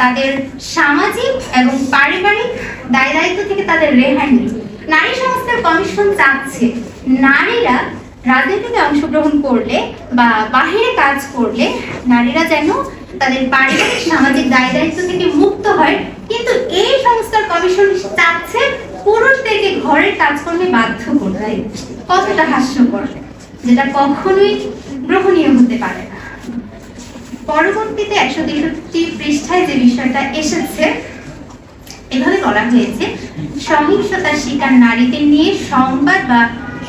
তাদের সামাজিক এবং পারিবারিক দায় দায়িত্ব থেকে তাদের রেহাই নেই নারী সংস্থার কমিশন চাচ্ছে নারীরা রাজনীতিতে অংশগ্রহণ করলে বা বাহিরে কাজ করলে নারীরা যেন তাদের পারিবারিক, সামাজিক দায় দায়িত্ব থেকে মুক্ত হয়। কিন্তু এই সংস্থার কমিশন চাচ্ছে পুরুষদেরকে ঘরের কাজকর্মে বাধ্য করতে। কতটা হাস্যকর, যেটা কখনোই গ্রহণীয় হতে পারে না। পরবর্তীতে একশো তেষট্টি পৃষ্ঠায় যে বিষয়টা এসেছে, এভাবে বলা হয়েছে সহিংসতার শিকার নারীদের নিয়ে সংবাদ বা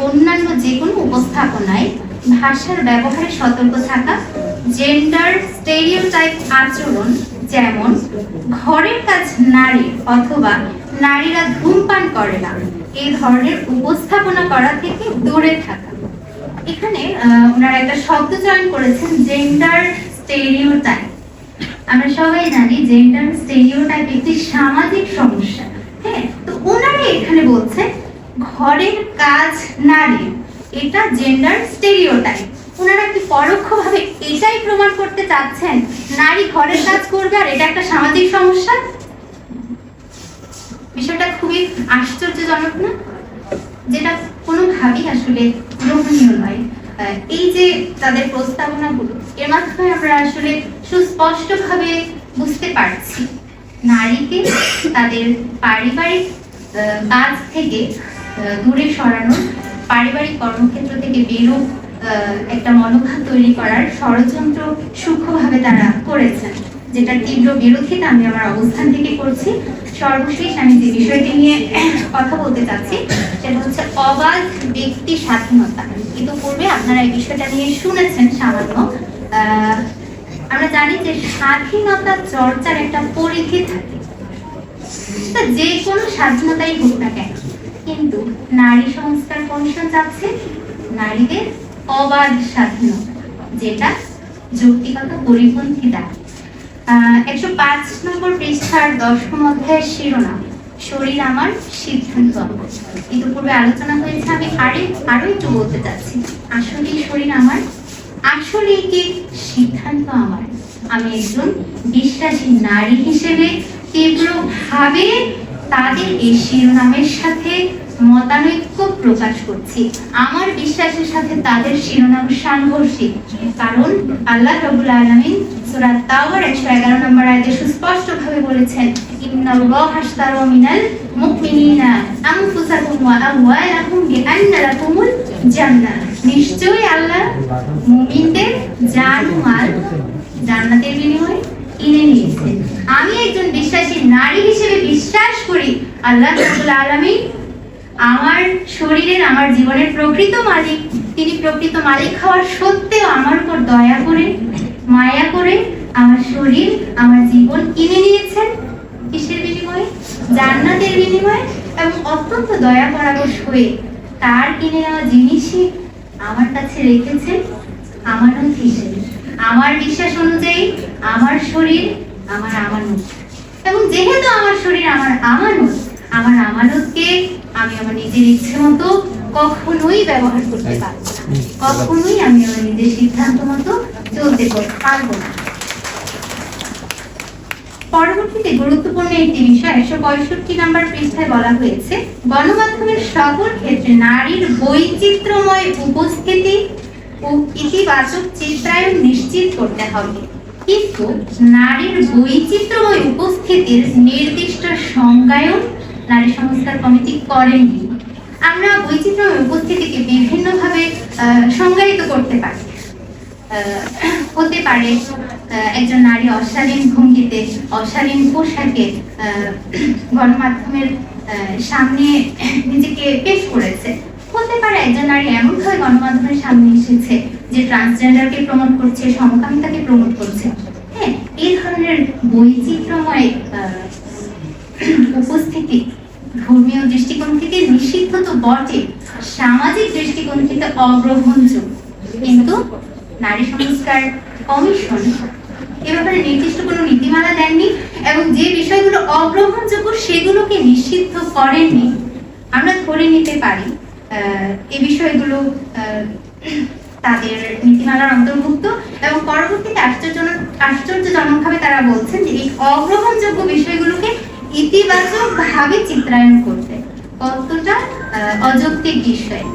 অন্যান্য যে কোনো উপস্থাপনায় ভাষার ব্যবহারে সতর্ক থাকা জেন্ডার স্টেরিওটাইপ আচরণ যেমন ঘরের কাজ নারী অথবা নারীরা ধূমপান করে না, এই ধরনের উপস্থাপনা করা থেকে দূরে থাকা। এখানে ওনারা একটা শব্দ চয়ন করেছেন জেন্ডার স্টেরিওটাইপ আমরা সবাই জানি জেন্ডার স্টেরিওটাইপ একটি সামাজিক সমস্যা হ্যাঁ? তো ওনারা এখানে বলছেন ঘরের কাজ নারী, এটা জেন্ডার স্টেরিওটাইপ ওনারা কি পরোক্ষভাবে এটাই প্রমাণ করতে চাচ্ছেন? নারী ঘরের কাজ করবে আর এটা একটা সামাজিক সমস্যা? বিষয়টা খুবই আশ্চর্যজনক না? যেটা কোনোভাবেই আসলে গ্রহণীয় নয়। এই যে তাদের প্রস্তাবনাগুলো এর মাধ্যমে আমরা আসলে সুস্পষ্টভাবে বুঝতে পারছি। নারীকে তাদের পারিবারিক কাজ থেকে দূরে সরানো পারিবারিক কর্মক্ষেত্র থেকে বেরো একটা মনোভাব তৈরি করার ষড়যন্ত্র সূক্ষ্মভাবে তারা করেছেন যেটা তীব্র বিরোধিতা আমি আমার অবস্থান থেকে করছি। সর্বশেষ আমি যে বিষয়টি নিয়ে কথা বলতে চাচ্ছি, সেটা হচ্ছে অবাধ ব্যক্তি স্বাধীনতা। ইতিপূর্বে আপনারা এই বিষয়টা নিয়ে শুনেছেন সামান্য আমরা জানি যে স্বাধীনতা চর্চার একটা পরিধি থাকে। যে কোনো স্বাধীনতাই হোক না কেন, কিন্তু নারী সংস্কার কমিশন চাচ্ছে নারীদের অবাধ স্বাধীনতা, যেটা যৌক্তিকতা, পরিপন্থী দাবি। একশো পাঁচ নম্বর পৃষ্ঠার দশম অধ্যায়ের শিরোনাম, শরীর আমার সিদ্ধান্ত ইতিপূর্বে আলোচনা হয়েছে, আমি আরে আরও একটু বলতে চাচ্ছি। আসলে শরীর আমার আসলে কি সিদ্ধান্ত আমার, আমি একজন বিশ্বাসী নারী হিসেবে তীব্রভাবে তাদের এই শিরোনামের সাথে মতানৈক্য প্রকাশ করছি। আমার বিশ্বাসের সাথে তাদের শিরোনাম সাংঘর্ষিক, কারণ আল্লাহ রবুল আলমিন সূরা তাওবার 111 নম্বর আয়াতে সুস্পষ্টভাবে বলেছেন, ইন্নাল্লাহ আশতারা মিনাল মুমিনিনা ওয়া আমওয়ালাকুম বিআন্না লাকুমুল জান্নাহ নিশ্চয়ই আল্লাহ মুমিনদের জান মাল জান্নাতের বিনিময়ে কিনে নিয়েছেন। আমি একজন বিশ্বাসী নারী হিসেবে বিশ্বাস করি, আল্লাহ রাব্বুল আলামিন আমার শরীরের, আমার জীবনের প্রকৃত মালিক, তিনি প্রকৃত মালিক হওয়ার সত্ত্বেও আমার উপর দয়া করে, মায়া করে আমার শরীর, আমার জীবন কিনে নিয়েছেন কিসের বিনিময়ে? জান্নাতের বিনিময়ে এবং অত্যন্ত দয়া পরামর্শ হয়ে তার কিনে নেওয়া জিনিসই আমার কাছে রেখেছেন আমানত হিসেবে আমার বিশ্বাস অনুযায়ী আমার শরীর আমার আমানত। এবং যেহেতু আমার শরীর আমার আমানত আমার আমানতকে আমি আমার নিজের ইচ্ছে মতো কখনোই ব্যবহার করতে পারব না। কখনোই আমি আমার নিজের সিদ্ধান্ত মতো চলতে পারব না। পরবর্তীতে গুরুত্বপূর্ণ একটি বিষয়, একশো পঁয়ষট্টি নাম্বার পৃষ্ঠায় বলা হয়েছে, গণমাধ্যমের সকল ক্ষেত্রে নারীর বৈচিত্র্যময় উপস্থিতি ও ইতিবাচক চিত্রায়ন নিশ্চিত করতে হবে। কিন্তু নারীর বৈচিত্র্যময় উপস্থিতির নির্দিষ্ট সংজ্ঞায়ন নারী সংস্কার কমিটি করেননি আমরা বৈচিত্র্যময় উপস্থিতিকে বিভিন্নভাবে সংজ্ঞায়িত করতে পারি। হতে পারে একজন নারী অশালীন ভঙ্গিতে, অশালীন পোশাকে গণমাধ্যমের সামনে নিজেকে পেশ করেছে। হতে পারে একজন নারী এমনভাবে গণমাধ্যমের সামনে এসেছে যে ট্রান্সজেন্ডারকে প্রমোট করছে, সমকামিতাকে প্রমোট করছে। হ্যাঁ এই ধরনের বৈচিত্র্যময় উপস্থিতি ধর্মীয় দৃষ্টিকোণ থেকে নিষিদ্ধ তো বটে সামাজিক দৃষ্টিকোণ থেকে অগ্রহণযোগ্য। কিন্তু নারী সংস্কার কমিশন। এ ব্যাপারে নির্দিষ্ট কোনো নীতিমালা দেননি এবং যে বিষয়গুলো অগ্রহণযোগ্য সেগুলোকে নিষিদ্ধ করেননি। আমরা ধরে নিতে পারি এই বিষয়গুলো তাদের নীতিমালার অন্তর্ভুক্ত এবং পরবর্তীতে আশ্চর্যজনক, আশ্চর্যজনকভাবে তারা বলছেন যে এই অগ্রহণযোগ্য বিষয়গুলোকে ইতিবাচক ভাবে চিত্রায়ন করতে কতটা অযৌক্তিক বিষয়।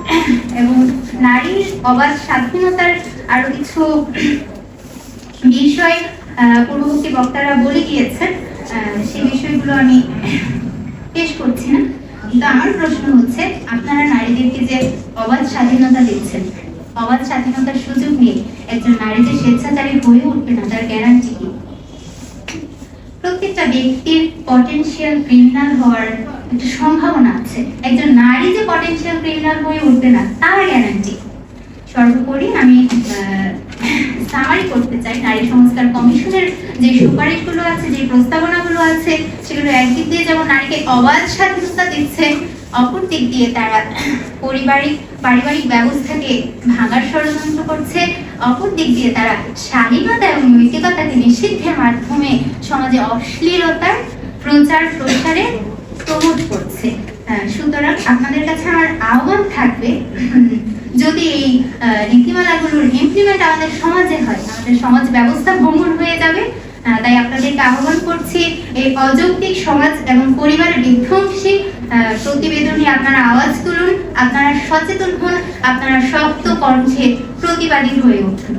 এবং নারীর অবাধ স্বাধীনতার আরও কিছু বিষয় পূর্ববর্তী বক্তারা বলে গিয়েছেন সেই বিষয়গুলো আমি পেশ করছি না। কিন্তু আমার প্রশ্ন হচ্ছে, আপনারা নারীদেরকে যে অবাধ স্বাধীনতা দিচ্ছেন, অবাধ স্বাধীনতার সুযোগ নিয়ে একজন নারী যে স্বেচ্ছাচারী হয়ে উঠবে না, তার গ্যারান্টি কি? প্রত্যেকটা ব্যক্তির পটেনশিয়াল ক্রিমিনাল হওয়ার একটা সম্ভাবনা আছে। একজন নারী যে পটেনশিয়াল ক্রিমিনাল হয়ে উঠবে না, তার গ্যারান্টি সর্বোপরি আমি সামারি করতে চাই। নারী সংস্কার কমিশনের যে সুপারিশগুলো আছে, যে প্রস্তাবনাগুলো আছে, সেগুলো একদিক দিয়ে যেমন নারীকে অবাধ স্বাধীনতা দিচ্ছে, অপর দিক দিয়ে তারা পারিবারিক পারিবারিক ব্যবস্থাকে ভাঙার ষড়যন্ত্র করছে, অপর দিক দিয়ে তারা স্বাধীনতা এবং নৈতিকতাকে নিষিদ্ধের মাধ্যমে সমাজে অশ্লীলতার প্রচার প্রসারে প্রমোট করছে। সুতরাং আপনাদের কাছে আমার আহ্বান থাকবে। যদি এই নীতিমালাগুলোর ইমপ্লিমেন্ট আমাদের সমাজে হয়, আমাদের সমাজ ব্যবস্থা ভঙ্গুর হয়ে যাবে তাই আপনাদেরকে আহ্বান করছি, এই অযৌক্তিক সমাজ এবং পরিবারের বিধ্বংসী প্রতিবেদনে আপনারা আওয়াজ তুলুন, আপনারা সচেতন হন, আপনারা শক্ত কণ্ঠে প্রতিবাদী হয়ে উঠুন।